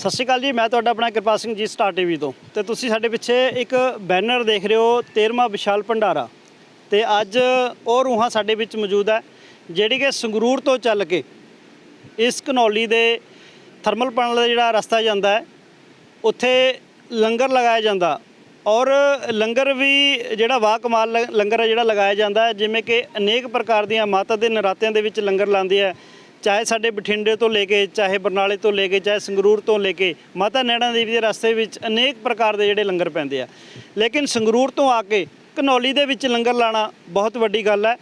ਸਤਿ ਸ਼੍ਰੀ ਅਕਾਲ ਜੀ, ਮੈਂ ਤੁਹਾਡਾ ਆਪਣਾ ਕਿਰਪਾਲ ਸਿੰਘ ਜੀ ਸਟਾਰ ਟੀਵੀ ਤੋਂ। ਤੇ ਤੁਸੀਂ ਸਾਡੇ ਪਿੱਛੇ ਇੱਕ ਬੈਨਰ ਦੇਖ ਰਹੇ ਹੋ 13ਵਾਂ ਵਿਸ਼ਾਲ ਭੰਡਾਰਾ। ਤੇ ਅੱਜ ਉਹ ਰੂਹਾਂ ਸਾਡੇ ਵਿੱਚ ਮੌਜੂਦ ਹੈ, ਜਿਹੜੀ ਕਿ ਸੰਗਰੂਰ ਤੋਂ ਚੱਲ ਕੇ ਇਸ ਘਨੌਲੀ ਦੇ ਥਰਮਲ ਪੈਨਲ ਦਾ ਜਿਹੜਾ ਰਸਤਾ ਜਾਂਦਾ ਹੈ, ਉੱਥੇ ਲੰਗਰ ਲਗਾਇਆ ਜਾਂਦਾ। ਔਰ ਲੰਗਰ ਵੀ ਜਿਹੜਾ ਵਾਹ ਕਮਾਲ ਲੰਗਰ ਹੈ ਜਿਹੜਾ ਲਗਾਇਆ ਜਾਂਦਾ ਜਿਵੇਂ ਕਿ ਅਨੇਕ ਪ੍ਰਕਾਰ ਦੀਆਂ ਮਾਤਾ ਦੇ ਨਰਾਤਿਆਂ ਦੇ ਵਿੱਚ ਲੰਗਰ ਲਾਉਂਦੇ ਆ ਚਾਹੇ ਸਾਡੇ ਬਠਿੰਡੇ ਤੋਂ ਲੈ ਕੇ, ਚਾਹੇ ਬਰਨਾਲੇ ਤੋਂ ਲੈ ਕੇ, ਚਾਹੇ ਸੰਗਰੂਰ ਤੋਂ ਲੈ ਕੇ, ਮਾਤਾ ਨੈਣਾ ਦੇਵੀ ਦੇ ਰਸਤੇ ਵਿੱਚ ਅਨੇਕ ਪ੍ਰਕਾਰ ਦੇ ਜਿਹੜੇ ਲੰਗਰ ਪੈਂਦੇ ਆ। ਲੇਕਿਨ ਸੰਗਰੂਰ ਤੋਂ ਆ ਕੇ ਘਨੌਲੀ ਦੇ ਵਿੱਚ ਲੰਗਰ ਲਾਣਾ ਬਹੁਤ ਵੱਡੀ ਗੱਲ ਹੈ।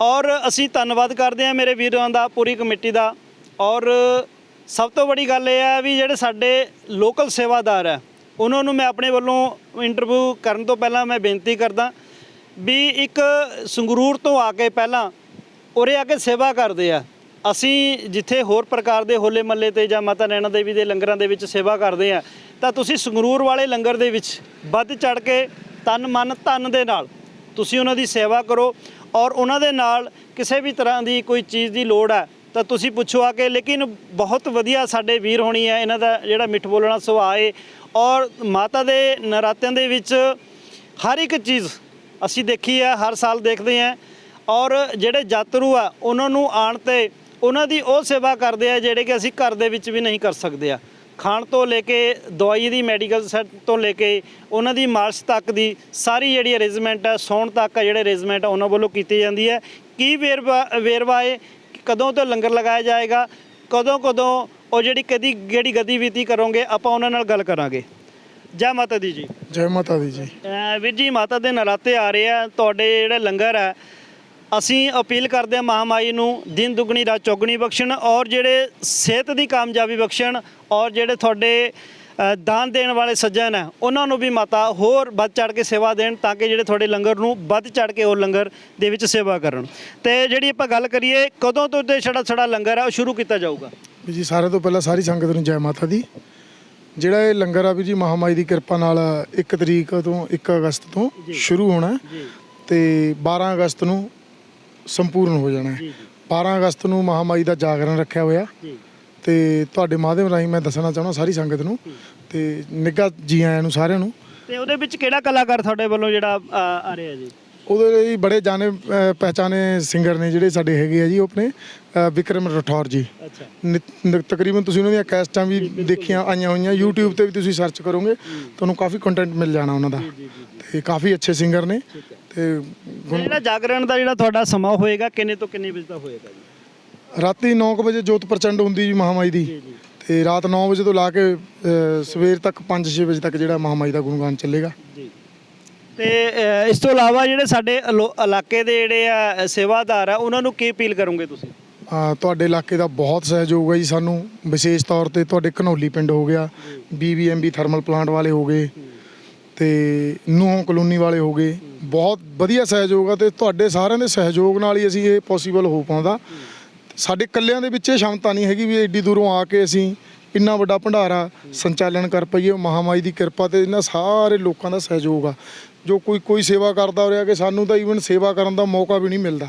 ਔਰ ਅਸੀਂ ਧੰਨਵਾਦ ਕਰਦੇ ਹਾਂ ਮੇਰੇ ਵੀਰਾਂ ਦਾ, ਪੂਰੀ ਕਮੇਟੀ ਦਾ। ਔਰ ਸਭ ਤੋਂ ਵੱਡੀ ਗੱਲ ਇਹ ਹੈ ਵੀ ਜਿਹੜੇ ਸਾਡੇ ਲੋਕਲ ਸੇਵਾਦਾਰ ਹੈ, ਉਹਨਾਂ ਨੂੰ ਮੈਂ ਆਪਣੇ ਵੱਲੋਂ ਇੰਟਰਵਿਊ ਕਰਨ ਤੋਂ ਪਹਿਲਾਂ ਮੈਂ ਬੇਨਤੀ ਕਰਦਾ ਵੀ ਇੱਕ ਸੰਗਰੂਰ ਤੋਂ ਆ ਕੇ ਪਹਿਲਾਂ ਉਰੇ ਆ ਕੇ ਸੇਵਾ ਕਰਦੇ ਆ। ਅਸੀਂ ਜਿੱਥੇ ਹੋਰ ਪ੍ਰਕਾਰ ਦੇ ਹੋਲੇ ਮੱਲੇ ਤੇ ਜਾਂ ਮਾਤਾ ਨੈਣਾ ਦੇਵੀ ਦੇ ਲੰਗਰਾਂ ਦੇ ਵਿੱਚ ਸੇਵਾ ਕਰਦੇ ਆ ਤਾਂ ਤੁਸੀਂ ਸੰਗਰੂਰ ਵਾਲੇ ਲੰਗਰ ਦੇ ਵਿੱਚ ਵੱਧ ਚੜ ਕੇ ਤਨ ਮਨ ਧਨ ਦੇ ਨਾਲ ਤੁਸੀਂ ਉਹਨਾਂ ਦੀ ਸੇਵਾ ਕਰੋ ਔਰ ਉਹਨਾਂ ਦੇ ਨਾਲ ਕਿਸੇ ਵੀ ਤਰ੍ਹਾਂ ਦੀ ਕੋਈ ਚੀਜ਼ ਦੀ ਲੋੜ ਹੈ, ਤਾਂ ਤੁਸੀਂ ਪੁੱਛੋ ਆ ਕੇ, ਲੇਕਿਨ ਬਹੁਤ ਵਧੀਆ ਸਾਡੇ ਵੀਰ ਹੋਣੀ ਹੈ, ਇਹਨਾਂ ਦਾ ਜਿਹੜਾ ਮਿੱਠ ਬੋਲਣਾ ਸੁਭਾਅ ਹੈ ਔਰ ਮਾਤਾ ਦੇ ਨਰਾਤਿਆਂ ਦੇ ਵਿੱਚ ਹਰ ਇੱਕ ਚੀਜ਼ ਅਸੀਂ ਦੇਖੀ ਹੈ, ਹਰ ਸਾਲ ਦੇਖਦੇ ਹਾਂ ਔਰ ਜਿਹੜੇ ਯਾਤਰੂ ਆ, ਉਹਨਾਂ ਨੂੰ ਆਣ ਤੇ ਉਹਨਾਂ ਦੀ ਉਹ ਸੇਵਾ ਕਰਦੇ ਆ ਜਿਹੜੇ ਕਿ ਅਸੀਂ ਘਰ ਦੇ ਵਿੱਚ ਵੀ ਨਹੀਂ ਕਰ ਸਕਦੇ ਆ। ਖਾਣ ਤੋਂ ਲੈ ਕੇ ਦਵਾਈ ਦੀ ਮੈਡੀਕਲ ਸੈੱਟ ਤੋਂ ਲੈ ਕੇ ਉਹਨਾਂ ਦੀ ਮਾਲਸ਼ ਤੱਕ ਦੀ ਸਾਰੀ ਜਿਹੜੀ ਅਰੇਂਜਮੈਂਟ ਹੈ ਸੌਣ ਤੱਕ ਆ ਜਿਹੜੇ ਅਰੇਂਜਮੈਂਟ ਆ ਉਹਨਾਂ ਵੱਲੋਂ ਕੀਤੀ ਜਾਂਦੀ ਹੈ। ਕੀ ਵੇਰਵਾ ਵੇਰਵਾ ਹੈ ਕਦੋਂ ਤੋਂ ਲੰਗਰ ਲਗਾਇਆ ਜਾਏਗਾ ਕਦੋਂ ਕਦੋਂ ਉਹ ਜਿਹੜੀ ਕਦੀ ਜਿਹੜੀ ਗਤੀਵਿਧੀ ਕਰੋਗੇ ਆਪਾਂ ਉਹਨਾਂ ਨਾਲ ਗੱਲ ਕਰਾਂਗੇ। ਜੈ ਮਾਤਾ ਦੀ ਜੀ। ਜੈ ਮਾਤਾ ਦੀ ਜੀ। ਵੀਰ ਜੀ ਮਾਤਾ ਦੇ ਨਰਾਤੇ ਆ ਰਹੇ ਆ ਤੁਹਾਡੇ ਜਿਹੜੇ ਲੰਗਰ ਹੈ ਅਸੀਂ ਅਪੀਲ ਕਰਦੇ ਹਾਂ ਮਹਾਮਾਈ ਨੂੰ ਦਿਨ ਦੁਗਣੀ ਰਾਤ ਚੌਗਣੀ ਬਖਸ਼ਣ ਔਰ ਜਿਹੜੇ ਸਿਹਤ ਦੀ ਕਾਮਯਾਬੀ ਬਖਸ਼ਣ ਔਰ ਜਿਹੜੇ ਤੁਹਾਡੇ ਦਾਨ ਦੇਣ ਵਾਲੇ ਸੱਜਣ ਹੈ ਉਹਨਾਂ ਨੂੰ ਵੀ ਮਾਤਾ ਹੋਰ ਵੱਧ ਚੜ ਕੇ ਸੇਵਾ ਦੇਣ ਤਾਂ ਕਿ ਜਿਹੜੇ ਤੁਹਾਡੇ ਲੰਗਰ ਨੂੰ ਵੱਧ ਚੜ ਕੇ ਉਹ ਲੰਗਰ ਦੇ ਵਿੱਚ ਸੇਵਾ ਕਰਨ। ਤੇ ਜਿਹੜੀ ਆਪਾਂ ਗੱਲ ਕਰੀਏ ਕਦੋਂ ਤੋਂ ਤੇ ਛੜਾ ਛੜਾ ਲੰਗਰ ਹੈ ਉਹ ਸ਼ੁਰੂ ਕੀਤਾ ਜਾਊਗਾ? ਜੀ ਸਾਰਿਆਂ ਤੋਂ ਪਹਿਲਾਂ ਸਾਰੀ ਸੰਗਤ ਨੂੰ ਜੈ ਮਾਤਾ ਦੀ। ਜਿਹੜਾ ਇਹ ਲੰਗਰ ਆ ਵੀ ਜੀ ਮਹਾਮਾਈ ਦੀ ਕਿਰਪਾ ਨਾਲ 1 ਤਰੀਕ ਤੋਂ 1 ਅਗਸਤ ਤੋਂ ਸ਼ੁਰੂ ਹੋਣਾ ਤੇ 12 ਅਗਸਤ ਨੂੰ ਸੰਪੂਰਨ ਹੋ ਜਾਣਾ ਹੈ। ਜੀ 12 ਅਗਸਤ ਨੂੰ ਮਹਾਮਾਈ ਦਾ ਜਾਗਰਣ ਰੱਖਿਆ ਹੋਇਆ। ਜੀ। ਤੇ ਤੁਹਾਡੇ ਮਾਧਿਅਮ ਰਾਹੀਂ ਮੈਂ ਦੱਸਣਾ ਚਾਹੁੰਦਾ ਸਾਰੀ ਸੰਗਤ ਨੂੰ। ਤੇ ਨਿੱਘਾ ਜੀ ਆਇਆਂ ਨੂੰ ਸਾਰਿਆਂ ਨੂੰ। ਤੇ ਉਹਦੇ ਵਿੱਚ ਕਿਹੜਾ ਕਲਾਕਾਰ ਤੁਹਾਡੇ ਵੱਲੋਂ ਜਿਹੜਾ ਆ ਰਿਹਾ ਜੀ? ਉਹਦੇ ਲਈ ਬੜੇ ਜਾਣੇ ਪਹਿਚਾਨੇ ਸਿੰਗਰ ਨੇ ਜਿਹੜੇ ਸਾਡੇ ਹੈਗੇ ਆ ਜੀ ਉਹ ਆਪਣੇ ਵਿਕਰਮ ਰਠੌਰ ਜੀ। ਤਕਰੀਬਨ ਤੁਸੀਂ ਉਹਨਾਂ ਦੀਆਂ ਕੈਸਟਾਂ ਵੀ ਦੇਖੀਆਂ ਆਈਆਂ ਹੋਈਆਂ। YouTube ਤੇ ਵੀ ਤੁਸੀਂ ਸਰਚ ਕਰੋਗੇ ਤੁਹਾਨੂੰ ਕਾਫੀ ਕੰਟੈਂਟ ਮਿਲ ਜਾਣਾ ਉਹਨਾਂ ਦਾ। ਤੇ ਕਾਫੀ ਅੱਛੇ ਸਿੰਗਰ ਨੇ। ਜਿਹੜਾ ਜਾਗਰਣ ਦਾ ਜਿਹੜਾ ਤੁਹਾਡਾ ਸਮਾਂ ਹੋਏਗਾ ਕਿੰਨੇ ਤੋਂ ਕਿੰਨੇ ਵਜੇ ਤੱਕ ਹੋਏਗਾ ਜੀ? ਰਾਤੀ 9 ਵਜੇ ਜੋਤ ਪ੍ਰਚੰਡ ਹੁੰਦੀ ਜੀ ਮਹਾਮਾਈ ਦੀ। ਜੀ ਤੇ ਰਾਤ 9 ਵਜੇ ਤੋਂ ਲਾ ਕੇ ਅ, ਸਵੇਰ ਤੱਕ 5-6 ਵਜੇ ਤੱਕ ਜਿਹੜਾ ਮਹਾਮਾਈ ਦਾ ਗੁਣਗਾਨ ਚੱਲੇਗਾ। ਜੀ। ਤੇ ਇਸ ਤੋਂ ਇਲਾਵਾ ਜਿਹੜੇ ਸਾਡੇ ਇਲੋ- ਇਲਾਕੇ ਦੇ ਜਿਹੜੇ ਆ ਸੇਵਾਦਾਰ ਆ ਉਹਨਾਂ ਨੂੰ ਕੀ ਅਪੀਲ ਕਰੋਗੇ ਤੁਸੀਂ? ਅ, ਤੁਹਾਡੇ ਇਲਾਕੇ ਦਾ ਬਹੁਤ ਸਹਿਯੋਗ ਹੈ ਜੀ ਸਾਨੂੰ। ਵਿਸ਼ੇਸ਼ ਤੌਰ ਤੇ ਤੁਹਾਡੇ ਘਨੌਲੀ ਪਿੰਡ ਹੋ ਗਿਆ ਬੀਬੀਐਮਬੀ ਥਰਮਲ ਪਲਾਂਟ ਵਾਲੇ ਹੋ ਗਏ ਤੇ ਨੂੰਹ ਕਲੋਨੀ ਵਾਲੇ ਹੋ ਗਏ ਬਹੁਤ ਵਧੀਆ ਸਹਿਯੋਗ ਆ ਤੇ ਤੁਹਾਡੇ ਸਾਰਿਆਂ ਦੇ ਸਹਿਯੋਗ ਨਾਲ ਹੀ ਅਸੀਂ ਇਹ ਪੋਸੀਬਲ ਹੋ ਪਾਉਂਦਾ। ਸਾਡੇ ਕੱਲਿਆਂ ਦੇ ਵਿੱਚ ਇਹ ਸ਼ਮਤਾ ਨਹੀਂ ਹੈਗੀ ਵੀ ਐਡੀ ਦੂਰੋਂ ਆ ਕੇ ਅਸੀਂ ਇੰਨਾ ਵੱਡਾ ਭੰਡਾਰਾ ਸੰਚਾਲਨ ਕਰ ਪਈਏ ਮਹਾਮਾਈ ਦੀ ਕਿਰਪਾ ਤੇ ਇਹਨਾਂ ਸਾਰੇ ਲੋਕਾਂ ਦਾ ਸਹਿਯੋਗ ਆ। ਜੋ ਕੋਈ ਕੋਈ ਸੇਵਾ ਕਰਦਾ ਹੋ ਰਿਹਾ ਕਿ ਸਾਨੂੰ ਤਾਂ ਈਵਨ ਸੇਵਾ ਕਰਨ ਦਾ ਮੌਕਾ ਵੀ ਨਹੀਂ ਮਿਲਦਾ।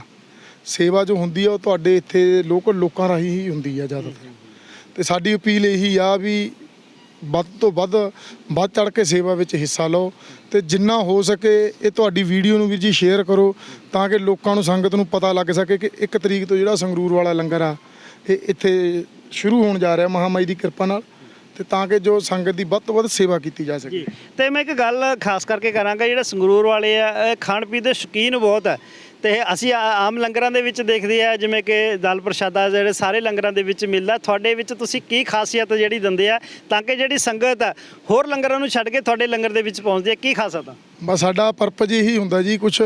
ਸੇਵਾ ਜੋ ਹੁੰਦੀ ਆ ਉਹ ਤੁਹਾਡੇ ਇੱਥੇ ਲੋਕਲ ਲੋਕਾਂ ਰਾਹੀਂ ਹੀ ਹੁੰਦੀ ਆ ਜ਼ਿਆਦਾਤਰ। ਤੇ ਸਾਡੀ ਅਪੀਲ ਇਹੀ ਆ ਵੀ ਵੱਧ ਤੋਂ ਵੱਧ ਵੱਧ ਚੜ ਕੇ ਸੇਵਾ ਵਿੱਚ ਹਿੱਸਾ ਲਓ ਤੇ ਜਿੰਨਾ ਹੋ ਸਕੇ ਇਹ ਤੁਹਾਡੀ ਵੀਡੀਓ ਨੂੰ ਵੀਰ ਜੀ ਸ਼ੇਅਰ ਕਰੋ ਤਾਂ ਕਿ ਲੋਕਾਂ ਨੂੰ ਸੰਗਤ ਨੂੰ ਪਤਾ ਲੱਗ ਸਕੇ ਕਿ ਇੱਕ ਤਰੀਕ ਤੋਂ ਜਿਹੜਾ ਸੰਗਰੂਰ ਵਾਲਾ ਲੰਗਰ ਆ, ਇਹ ਇੱਥੇ ਸ਼ੁਰੂ ਹੋਣ ਜਾ ਰਿਹਾ ਮਹਾਮਾਈ ਦੀ ਕਿਰਪਾ ਨਾਲ ਤੇ ਤਾਂ ਕਿ ਜੋ ਸੰਗਤ ਦੀ ਵੱਧ ਤੋਂ ਵੱਧ ਸੇਵਾ ਕੀਤੀ ਜਾ ਸਕੇ। ਜੀ। ਤੇ ਮੈਂ ਇੱਕ ਗੱਲ ਖਾਸ ਕਰਕੇ ਕਰਾਂਗਾ, ਜਿਹੜਾ ਸੰਗਰੂਰ ਵਾਲੇ ਆ, ਇਹ ਖਾਣ ਪੀਣ ਦੇ ਸ਼ੌਕੀਨ ਬਹੁਤ ਹੈ ਤੇ ਅਸੀਂ ਆ- ਆਮ ਲੰਗਰਾਂ ਦੇ ਵਿੱਚ ਦੇਖਦੇ ਆ, ਜਿਵੇਂ ਕਿ ਦਾਲ ਪ੍ਰਸ਼ਾਦਾ ਜਿਹੜੇ ਸਾਰੇ ਲੰਗਰਾਂ ਦੇ ਵਿੱਚ ਮਿਲਦਾ। ਤੁਹਾਡੇ ਵਿੱਚ ਤੁਸੀਂ ਕੀ ਖਾਸੀਅਤ ਜਿਹੜੀ ਦਿੰਦੇ ਆ, ਤਾਂ ਕਿ ਜਿਹੜੀ ਸੰਗਤ ਆ, ਹੋਰ ਲੰਗਰਾਂ ਨੂੰ ਛੱਡ ਕੇ ਤੁਹਾਡੇ ਲੰਗਰ ਦੇ ਵਿੱਚ ਪਹੁੰਚਦੀ ਆ, ਕੀ ਖਾਸੀਅਤ ਆ? ਬਸ ਸਾਡਾ ਪਰਪਸ ਇਹੀ ਹੁੰਦਾ ਜੀ ਕੁਝ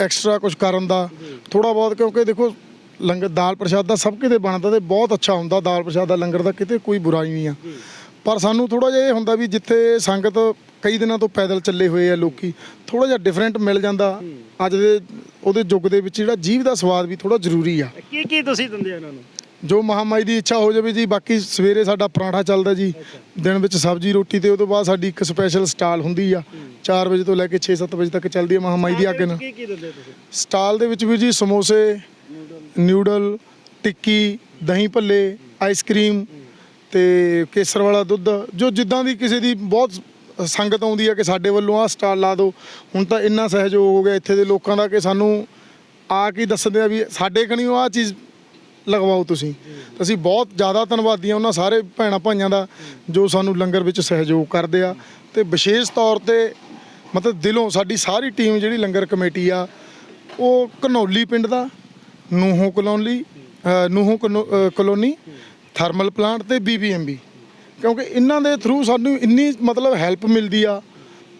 ਐਕਸਟਰਾ ਕੁਝ ਕਰਨ ਦਾ। ਥੋੜਾ ਬਹੁਤ ਕਿਉਂਕਿ ਦੇਖੋ, ਲੰਗਰ ਦਾਲ ਪ੍ਰਸ਼ਾਦ ਦਾ ਸਭ ਕਿਤੇ ਬਣਦਾ ਤੇ ਬਹੁਤ ਅੱਛਾ ਹੁੰਦਾ, ਦਾਲ ਪ੍ਰਸ਼ਾਦ ਦਾ ਲੰਗਰ ਦਾ ਕਿਤੇ ਕੋਈ ਬੁਰਾਈ ਨਹੀਂ ਆ। ਪਰ ਸਾਨੂੰ ਥੋੜਾ ਜਿਹਾ ਇਹ ਹੁੰਦਾ ਵੀ ਜਿੱਥੇ ਸੰਗਤ ਕਈ ਦਿਨਾਂ ਤੋਂ ਪੈਦਲ ਚੱਲੇ ਹੋਏ ਆ ਲੋਕੀ ਥੋੜਾ ਜਿਹਾ ਡਿਫਰੈਂਟ ਮਿਲ ਜਾਂਦਾ। ਅੱਜ ਦੇ ਉਹਦੇ ਯੁੱਗ ਦੇ ਵਿੱਚ ਜਿਹੜਾ ਜੀਵ ਦਾ ਸਵਾਦ ਵੀ ਥੋੜਾ ਜ਼ਰੂਰੀ ਆ। ਕੀ ਕੀ ਤੁਸੀਂ ਦਿੰਦੇ ਆ ਉਹਨਾਂ ਨੂੰ? ਜੋ ਮਹਾਮਾਈ ਦੀ ਇੱਛਾ ਹੋ ਜਾਵੇ ਜੀ ਬਾਕੀ ਸਵੇਰੇ ਸਾਡਾ ਪਰਾਂਠਾ ਚੱਲਦਾ ਜੀ ਦਿਨ ਵਿੱਚ ਸਬਜ਼ੀ ਰੋਟੀ ਤੇ ਉਹ ਤੋਂ ਬਾਅਦ ਸਾਡੀ ਇੱਕ ਸਪੈਸ਼ਲ ਸਟਾਲ ਹੁੰਦੀ ਆ। 4 ਵਜੇ ਤੋਂ ਲੈ ਕੇ 6-7 ਵਜੇ ਤੱਕ ਚੱਲਦੀ ਹੈ ਮਹਾਮਾਈ ਦੀ ਆਗਨ ਕੀ ਕੀ ਦਿੰਦੇ ਤੁਸੀਂ? ਸਟਾਲ ਦੇ ਵਿੱਚ ਵੀ ਜੀ ਸਮੋਸੇ ਨਿਊਡਲ ਟਿੱਕੀ ਦਹੀਂ ਭੱਲੇ ਆਈਸਕ੍ਰੀਮ ਤੇ ਕੇਸਰ ਵਾਲਾ ਦੁੱਧ ਜੋ ਜਿੱਦਾਂ ਦੀ ਕਿਸੇ ਦੀ ਬਹੁਤ ਸੰਗਤ ਆਉਂਦੀ ਆ ਕਿ ਸਾਡੇ ਵੱਲੋਂ ਆ ਸਟਾਲ ਲਾ ਦਿਓ। ਹੁਣ ਤਾਂ ਇੰਨਾ ਸਹਿਯੋਗ ਹੋ ਗਿਆ ਇੱਥੇ ਦੇ ਲੋਕਾਂ ਦਾ ਕਿ ਸਾਨੂੰ ਆ ਕੇ ਦੱਸਦੇ ਆ ਵੀ ਸਾਡੇ ਕਣੀਓ ਆ ਚੀਜ਼ ਲਗਵਾਓ ਤੁਸੀਂ। ਅਸੀਂ ਬਹੁਤ ਜ਼ਿਆਦਾ ਧੰਨਵਾਦੀ ਆ ਉਹਨਾਂ ਸਾਰੇ ਭੈਣਾਂ ਭਾਈਆਂ ਦਾ ਜੋ ਸਾਨੂੰ ਲੰਗਰ ਵਿੱਚ ਸਹਿਯੋਗ ਕਰਦੇ ਆ। ਤੇ ਵਿਸ਼ੇਸ਼ ਤੌਰ ਤੇ ਮਤਲਬ ਦਿਲੋਂ ਸਾਡੀ ਸਾਰੀ ਟੀਮ ਜਿਹੜੀ ਲੰਗਰ ਕਮੇਟੀ ਆ ਉਹ ਘਨੌਲੀ ਪਿੰਡ ਦਾ ਨੂਹੋਂ ਕਲੋਨੀ ਅ, ਨੂਹੋਂ ਕਲੋਨੀ ਥਰਮਲ ਪਲਾਂਟ ਤੇ ਬੀਬੀਐਮਬੀ ਕਿਉਂਕਿ ਇਹਨਾਂ ਦੇ ਥਰੂ ਸਾਨੂੰ ਇੰਨੀ ਮਤਲਬ ਹੈਲਪ ਮਿਲਦੀ ਆ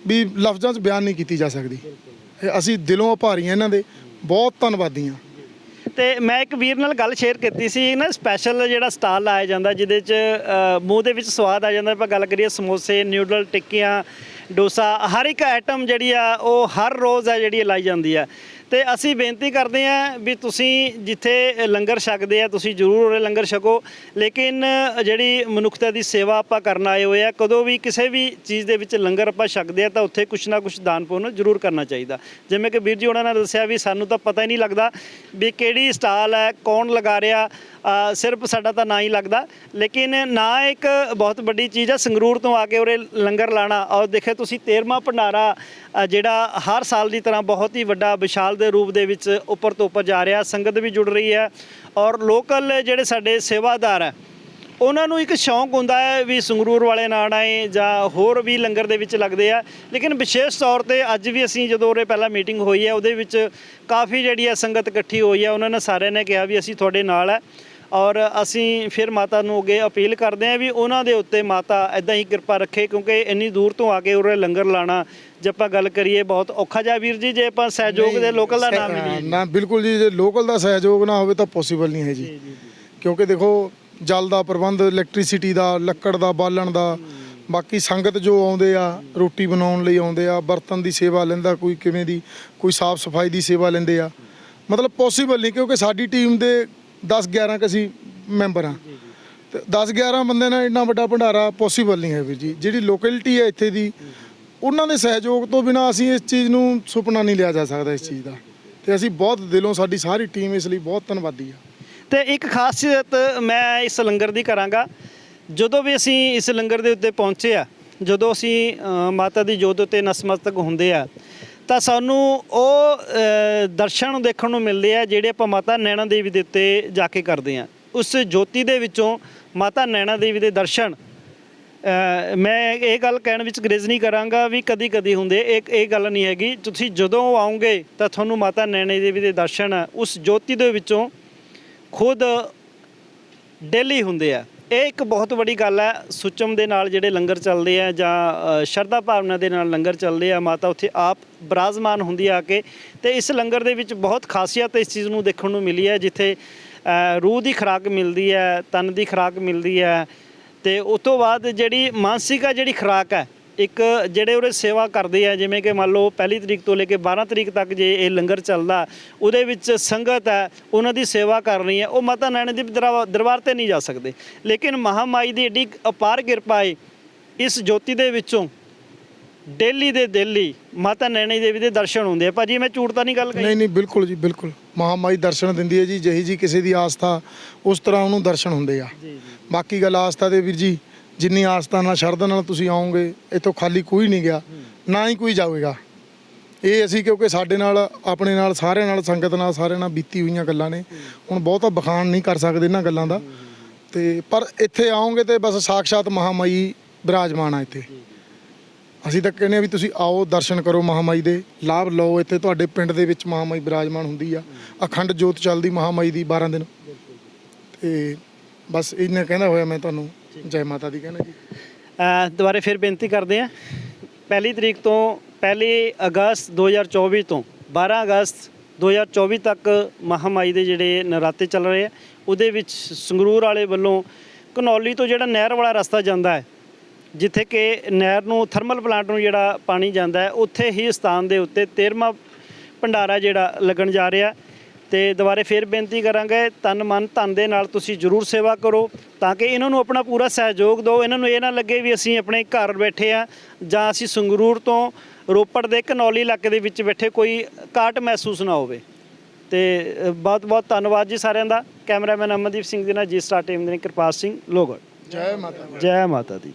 ਵੀ ਲਫ਼ਜ਼ਾਂ 'ਚ ਬਿਆਨ ਨਹੀਂ ਕੀਤੀ ਜਾ ਸਕਦੀ। ਅਸੀਂ ਦਿਲੋਂ ਆਭਾਰੀ ਆ ਇਹਨਾਂ ਦੇ। ਬਹੁਤ ਧੰਨਵਾਦੀ ਆ। ਤੇ ਮੈਂ ਇੱਕ ਵੀਰ ਨਾਲ ਗੱਲ ਸ਼ੇਅਰ ਕੀਤੀ ਸੀ, ਨਾ ਸਪੈਸ਼ਲ ਜਿਹੜਾ ਸਟਾਲ ਲਾਇਆ ਜਾਂਦਾ ਜਿਹਦੇ ਚ ਮੂੰਹ ਦੇ ਵਿੱਚ ਸਵਾਦ ਆ ਜਾਂਦਾ। ਆਪਾਂ ਗੱਲ ਕਰੀਏ ਸਮੋਸੇ ਨਿਊਡਲ ਟਿੱਕੀਆਂ, ਡੋਸਾ, ਹਰ ਇੱਕ ਆਈਟਮ ਜਿਹੜੀ ਆ, ਉਹ ਹਰ ਰੋਜ਼ ਆ ਜਿਹੜੀ ਲਾਈ ਜਾਂਦੀ ਆ। ਤੇ ਅਸੀਂ ਬੇਨਤੀ ਕਰਦੇ ਆ ਵੀ ਤੁਸੀਂ ਜਿੱਥੇ ਲੰਗਰ ਛਕਦੇ ਆ, ਤੁਸੀਂ ਜ਼ਰੂਰ ਉਰੇ ਲੰਗਰ ਛਕੋ। ਲੇਕਿਨ ਜਿਹੜੀ ਮਨੁੱਖਤਾ ਦੀ ਸੇਵਾ ਆਪਾਂ ਕਰਨ ਆਏ ਹੋਏ ਆ, ਕਦੋਂ ਵੀ ਕਿਸੇ ਵੀ ਚੀਜ਼ ਦੇ ਵਿੱਚ ਲੰਗਰ ਆਪਾਂ ਛਕਦੇ ਆ, ਤਾਂ ਉੱਥੇ ਕੁਛ ਨਾ ਕੁਛ ਦਾਨ ਪੁੰਨ ਜ਼ਰੂਰ ਕਰਨਾ ਚਾਹੀਦਾ। ਜਿਵੇਂ ਕਿ ਵੀਰ ਜੀ ਉਹਨਾਂ ਨੇ ਦੱਸਿਆ ਵੀ ਸਾਨੂੰ ਤਾਂ ਪਤਾ ਹੀ ਨਹੀਂ ਲੱਗਦਾ ਵੀ ਕਿਹੜੀ ਸਟਾਲ ਹੈ, ਕੌਣ ਲਗਾ ਰਿਹਾ ਸਿਰਫ ਸਾਡਾ ਤਾਂ ਨਾਂ ਹੀ ਲੱਗਦਾ। ਲੇਕਿਨ ਨਾ ਇੱਕ ਬਹੁਤ ਵੱਡੀ ਚੀਜ਼ ਹੈ ਸੰਗਰੂਰ ਤੋਂ ਆ ਕੇ ਉਰੇ ਲੰਗਰ ਲਾਣਾ। ਔਰ ਦੇਖੇ ਤੁਸੀਂ 13ਵਾਂ ਭੰਡਾਰਾ ਜਿਹੜਾ ਹਰ ਸਾਲ ਦੀ ਤਰ੍ਹਾਂ ਬਹੁਤ ਹੀ ਵੱਡਾ ਵਿਸ਼ਾਲ ਦੇ ਰੂਪ ਦੇ ਵਿੱਚ ਉੱਪਰ ਤੋਂ ਉੱਪਰ ਜਾ ਰਿਹਾ, ਸੰਗਤ ਵੀ ਜੁੜ ਰਹੀ ਹੈ ਔਰ ਲੋਕਲ ਜਿਹੜੇ ਸਾਡੇ ਸੇਵਾਦਾਰ ਹੈ, ਉਹਨਾਂ ਨੂੰ ਇੱਕ ਸ਼ੌਂਕ ਹੁੰਦਾ ਹੈ ਵੀ ਸੰਗਰੂਰ ਵਾਲੇ ਨਾਲ ਆਏ ਜਾਂ ਹੋਰ ਵੀ ਲੰਗਰ ਦੇ ਵਿੱਚ ਲੱਗਦੇ ਆ। ਲੇਕਿਨ ਵਿਸ਼ੇਸ਼ ਤੌਰ ਤੇ ਅੱਜ ਵੀ ਅਸੀਂ ਜਦੋਂ ਉਰੇ ਪਹਿਲਾਂ ਮੀਟਿੰਗ ਹੋਈ ਹੈ, ਉਹਦੇ ਵਿੱਚ ਕਾਫੀ ਜਿਹੜੀ ਹੈ ਸੰਗਤ ਇਕੱਠੀ ਹੋਈ ਹੈ। ਉਹਨਾਂ ਨੇ ਸਾਰਿਆਂ ਨੇ ਕਿਹਾ ਵੀ ਅਸੀਂ ਤੁਹਾਡੇ ਨਾਲ ਹੈ ਔਰ ਅਸੀਂ ਫਿਰ ਮਾਤਾ ਨੂੰ ਅੱਗੇ ਅਪੀਲ ਕਰਦੇ ਹਾਂ ਵੀ ਉਹਨਾਂ ਦੇ ਉੱਤੇ ਮਾਤਾ ਐਦਾਂ ਹੀ ਕਿਰਪਾ ਰੱਖੇ ਕਿਉਂਕਿ ਇੰਨੀ ਦੂਰ ਤੋਂ ਆ ਕੇ ਉਰੇ ਲੰਗਰ ਲਾਣਾ ਜੇ ਆਪਾਂ ਗੱਲ ਕਰੀਏ ਬਹੁਤ ਔਖਾ ਜਿਹਾ ਵੀਰ ਜੀ ਜੇ ਆਪਾਂ ਸਹਿਯੋਗ ਦੇ ਲੋਕਲ ਦਾ ਨਾਮ ਨਹੀਂ ਨਾ ਬਿਲਕੁਲ ਜੀ ਜੇ ਲੋਕਲ ਦਾ ਸਹਿਯੋਗ ਨਾ ਹੋਵੇ ਤਾਂ ਪੋਸੀਬਲ ਨਹੀਂ ਹੈ ਜੀ। ਕਿਉਂਕਿ ਦੇਖੋ ਜਲ ਦਾ ਪ੍ਰਬੰਧ ਇਲੈਕਟ੍ਰਿਸਿਟੀ ਦਾ ਲੱਕੜ ਦਾ ਬਾਲਣ ਦਾ ਬਾਕੀ ਸੰਗਤ ਜੋ ਆਉਂਦੇ ਆ ਰੋਟੀ ਬਣਾਉਣ ਲਈ ਆਉਂਦੇ ਆ ਬਰਤਨ ਦੀ ਸੇਵਾ ਲੈਂਦਾ ਕੋਈ ਕਿਵੇਂ ਦੀ ਕੋਈ ਸਾਫ਼ ਸਫ਼ਾਈ ਦੀ ਸੇਵਾ ਲੈਂਦੇ ਆ। ਮਤਲਬ ਪੋਸੀਬਲ ਨਹੀਂ ਕਿਉਂਕਿ ਸਾਡੀ ਟੀਮ ਦੇ 10 11 ਕ ਅਸੀਂ ਮੈਂਬਰ ਆ ਤੇ 10 11 ਬੰਦੇ ਨਾਲ ਇੰਨਾ ਵੱਡਾ ਭੰਡਾਰਾ ਪੋਸੀਬਲ ਨਹੀਂ ਹੈ ਵੀਰ ਜੀ। ਜਿਹੜੀ ਲੋਕੈਲਿਟੀ ਹੈ ਇੱਥੇ ਦੀ ਉਹਨਾਂ ਦੇ ਸਹਿਯੋਗ ਤੋਂ ਬਿਨਾ ਅਸੀਂ ਇਸ ਚੀਜ਼ ਨੂੰ ਸੁਪਨਾ ਨਹੀਂ ਲਿਆ ਜਾ ਸਕਦਾ ਇਸ ਚੀਜ਼ ਦਾ। ਤੇ ਅਸੀਂ ਬਹੁਤ ਦਿਲੋਂ ਸਾਡੀ ਸਾਰੀ ਟੀਮ ਇਸ ਲਈ ਬਹੁਤ ਧੰਨਵਾਦੀ ਆ। ਤੇ ਇੱਕ ਖਾਸੀਅਤ ਮੈਂ ਇਸ ਲੰਗਰ ਦੀ ਕਰਾਂਗਾ। ਜਦੋਂ ਵੀ ਅਸੀਂ ਇਸ ਲੰਗਰ ਦੇ ਉੱਤੇ ਪਹੁੰਚੇ ਆ, ਜਦੋਂ ਅਸੀਂ ਮਾਤਾ ਦੀ ਜੋਤ ਉੱਤੇ ਨਸਮਸਤਕ ਹੁੰਦੇ ਆ, ਤਾਂ ਸਾਨੂੰ ਉਹ ਦਰਸ਼ਨ ਦੇਖਣ ਨੂੰ ਮਿਲਦੇ ਆ ਜਿਹੜੇ ਆਪਾਂ ਮਾਤਾ ਨੈਣਾ ਦੇਵੀ ਦੇ ਉੱਤੇ ਜਾ ਕੇ ਕਰਦੇ ਆ। ਉਸ ਜੋਤੀ ਦੇ ਵਿੱਚੋਂ ਮਾਤਾ ਨੈਣਾ ਦੇਵੀ ਦੇ ਦਰਸ਼ਨ ਮੈਂ ਇਹ ਗੱਲ ਕਹਿਣ ਵਿੱਚ ਗਰੇਜ਼ ਨਹੀਂ ਕਰਾਂਗਾ ਵੀ ਕਦੀ ਕਦੀ ਹੁੰਦੇ, ਇਹ ਇਹ ਗੱਲ ਨਹੀਂ ਹੈਗੀ। ਤੁਸੀਂ ਜਦੋਂ ਆਉਂਗੇ ਤਾਂ ਤੁਹਾਨੂੰ ਮਾਤਾ ਨੈਣਾ ਦੇਵੀ ਦੇ ਦਰਸ਼ਨ, ਉਸ ਜੋਤੀ ਦੇ ਵਿੱਚੋਂ ਖੁਦ ਡੇਲੀ ਹੁੰਦੇ ਆ। ਇਹ ਇੱਕ ਬਹੁਤ ਵੱਡੀ ਗੱਲ ਹੈ ਸੁਚਮ ਦੇ ਨਾਲ ਜਿਹੜੇ ਲੰਗਰ ਚੱਲਦੇ ਆ ਜਾਂ ਸ਼ਰਧਾ ਭਾਵਨਾ ਦੇ ਨਾਲ ਲੰਗਰ ਚੱਲਦੇ ਆ, ਮਾਤਾ ਉੱਥੇ ਆਪ ਬਰਾਜ਼ਮਾਨ ਹੁੰਦੀ ਆ ਕੇ। ਤੇ ਇਸ ਲੰਗਰ ਦੇ ਵਿੱਚ ਬਹੁਤ ਖਾਸੀਅਤ ਇਸ ਚੀਜ਼ ਨੂੰ ਦੇਖਣ ਨੂੰ ਮਿਲੀ ਹੈ, ਜਿੱਥੇ ਰੂਹ ਦੀ ਖੁਰਾਕ ਮਿਲਦੀ ਹੈ, ਤਨ ਦੀ ਖੁਰਾਕ ਮਿਲਦੀ ਹੈ ਤੇ ਉਸ ਤੋਂ ਬਾਅਦ ਜਿਹੜੀ ਮਾਨਸਿਕ ਆ, ਜਿਹੜੀ ਖੁਰਾਕ ਹੈ ਇੱਕ ਜਿਹੜੇ ਉਹਦੇ ਸੇਵਾ ਕਰਦੇ ਆ, ਜਿਵੇਂ ਕਿ ਮੰਨ ਲਓ ਪਹਿਲੀ ਤਰੀਕ ਤੋਂ ਲੈ ਕੇ 12 ਤਰੀਕ ਤੱਕ ਜੇ ਇਹ ਲੰਗਰ ਚੱਲਦਾ, ਉਹਦੇ ਵਿੱਚ ਸੰਗਤ ਹੈ ਉਹਨਾਂ ਦੀ ਸੇਵਾ ਕਰਨੀ ਹੈ ਉਹ ਮਾਤਾ ਨੈਣਾ ਦੇ ਦਰਬਾ- ਦਰਬਾਰ ਤੇ ਨਹੀਂ ਜਾ ਸਕਦੇ। ਲੇਕਿਨ ਮਹਾਮਾਈ ਦੀ ਏਡੀ ਅਪਾਰ ਕਿਰਪਾ ਹੈ ਇਸ ਜੋਤੀ ਦੇ ਵਿੱਚੋਂ ਡੇਲੀ ਦੇ ਡੇਲੀ ਮਾਤਾ ਨੈਣਾ ਦੇਵੀ ਦੇ ਦਰਸ਼ਨ ਹੁੰਦੇ ਆ। ਭਾਜੀ ਮੈਂ ਝੂਠ ਤਾਂ ਨਹੀਂ ਗੱਲ ਕਹੀ? ਨਹੀਂ ਨਹੀਂ ਬਿਲਕੁਲ ਜੀ ਬਿਲਕੁਲ। ਮਹਾਮਾਈ ਦਰਸ਼ਨ ਦਿੰਦੀ ਹੈ ਜੀ ਜਿਹੀ ਜੀ ਕਿਸੇ ਦੀ ਆਸਥਾ ਉਸ ਤਰ੍ਹਾਂ ਉਹਨੂੰ ਦਰਸ਼ਨ ਹੁੰਦੇ ਆ। ਬਾਕੀ ਗੱਲ ਆਸਥਾ ਦੇ ਵੀਰ ਜੀ ਜਿੰਨੀ ਆਸਥਾ ਨਾਲ ਸ਼ਰਧਾ ਨਾਲ ਤੁਸੀਂ ਆਓਗੇ ਇੱਥੋਂ ਖਾਲੀ ਕੋਈ ਨਹੀਂ ਗਿਆ ਨਾ ਹੀ ਕੋਈ ਜਾਵੇਗਾ। ਇਹ ਅਸੀਂ ਕਿਉਂਕਿ ਸਾਡੇ ਨਾਲ ਆਪਣੇ ਨਾਲ ਸਾਰਿਆਂ ਨਾਲ ਸੰਗਤ ਨਾਲ ਸਾਰਿਆਂ ਨਾਲ ਬੀਤੀ ਹੋਈਆਂ ਗੱਲਾਂ ਨੇ। ਹੁਣ ਬਹੁਤਾ ਬਖਾਨ ਨਹੀਂ ਕਰ ਸਕਦੇ ਇਹਨਾਂ ਗੱਲਾਂ ਦਾ। ਤੇ ਪਰ ਇੱਥੇ ਆਓਗੇ ਤੇ ਬਸ ਸਾਖਸ਼ਾਤ ਮਹਾਮਾਈ ਬਿਰਾਜਮਾਨ ਆ ਇੱਥੇ। ਅਸੀਂ ਤਾਂ ਕਹਿੰਦੇ ਆ ਵੀ ਤੁਸੀਂ ਆਓ, ਦਰਸ਼ਨ ਕਰੋ ਮਹਾਮਾਈ ਦੇ, ਲਾਭ ਲਓ। ਇੱਥੇ ਤੁਹਾਡੇ ਪਿੰਡ ਦੇ ਵਿੱਚ ਮਹਾਮਾਈ ਬਿਰਾਜਮਾਨ ਹੁੰਦੀ ਆ। ਅਖੰਡ ਜੋਤ ਚੱਲਦੀ ਮਹਾਮਾਈ ਦੀ 12 ਦਿਨ। ਤੇ ਬਸ ਇਹਨੇ ਕਹਿੰਦਾ ਹੋਇਆ ਮੈਂ ਤੁਹਾਨੂੰ। ਜੈ ਮਾਤਾ ਦੀ ਕਹਿਣਾ ਜੀ। ਦੁਬਾਰੇ ਫਿਰ ਬੇਨਤੀ ਕਰਦੇ ਹਾਂ। ਪਹਿਲੀ ਤਰੀਕ ਤੋਂ ਪਹਿਲੀ ਅਗਸਤ 2024 ਤੋਂ 12 ਅਗਸਤ 2024 ਤੱਕ ਮਹਾਮਾਈ ਦੇ ਜਿਹੜੇ ਨਰਾਤੇ ਚੱਲ ਰਹੇ ਆ, ਉਹਦੇ ਵਿੱਚ ਸੰਗਰੂਰ ਵਾਲੇ ਵੱਲੋਂ ਘਨੌਲੀ ਤੋਂ ਜਿਹੜਾ ਨਹਿਰ ਵਾਲਾ ਰਸਤਾ ਜਾਂਦਾ ਹੈ ਜਿੱਥੇ ਕਿ ਨਹਿਰ ਨੂੰ ਥਰਮਲ ਪਲਾਂਟ ਨੂੰ ਜਿਹੜਾ ਪਾਣੀ ਜਾਂਦਾ ਹੈ ਉੱਥੇ ਹੀ ਸਥਾਨ ਦੇ ਉੱਤੇ 13ਵਾਂ ਭੰਡਾਰਾ ਜਿਹੜਾ ਲੱਗਣ ਜਾ ਰਿਹਾ ਤੇ ਦੁਬਾਰੇ ਫੇਰ ਬੇਨਤੀ ਕਰਾਂਗੇ ਤਨ ਮਨ ਧਨ ਦੇ ਨਾਲ ਤੁਸੀਂ ਜਰੂਰ ਸੇਵਾ ਕਰੋ ਤਾਂ ਕਿ ਇਹਨਾਂ ਨੂੰ ਆਪਣਾ ਪੂਰਾ ਸਹਿਯੋਗ ਦਿਓ। ਇਹਨਾਂ ਨੂੰ ਇਹ ਨਾ ਲੱਗੇ ਵੀ ਅਸੀਂ ਆਪਣੇ ਘਰ ਬੈਠੇ ਆ ਜਾਂ ਅਸੀਂ ਸੰਗਰੂਰ ਤੋਂ ਰੋਪੜ ਦੇ ਘਨੌਲੀ ਇਲਾਕੇ ਦੇ ਵਿੱਚ ਬੈਠੇ ਕੋਈ ਕਾਟ ਮਹਿਸੂਸ ਨਾ ਹੋਵੇ। ਤੇ ਬਹੁਤ ਬਹੁਤ ਧੰਨਵਾਦ ਜੀ ਸਾਰਿਆਂ ਦਾ। ਕੈਮਰਾਮੈਨ ਅਮਨਦੀਪ ਸਿੰਘ ਦੇ ਨਾਲ ਜੀ ਸਟਾਰ ਟੀਮ ਦੇ ਨਾਲ ਕਿਰਪਾਲ ਸਿੰਘ ਲੋਗੜ ਜੈ ਮਾਤਾ। ਜੈ ਮਾਤਾ ਦੀ।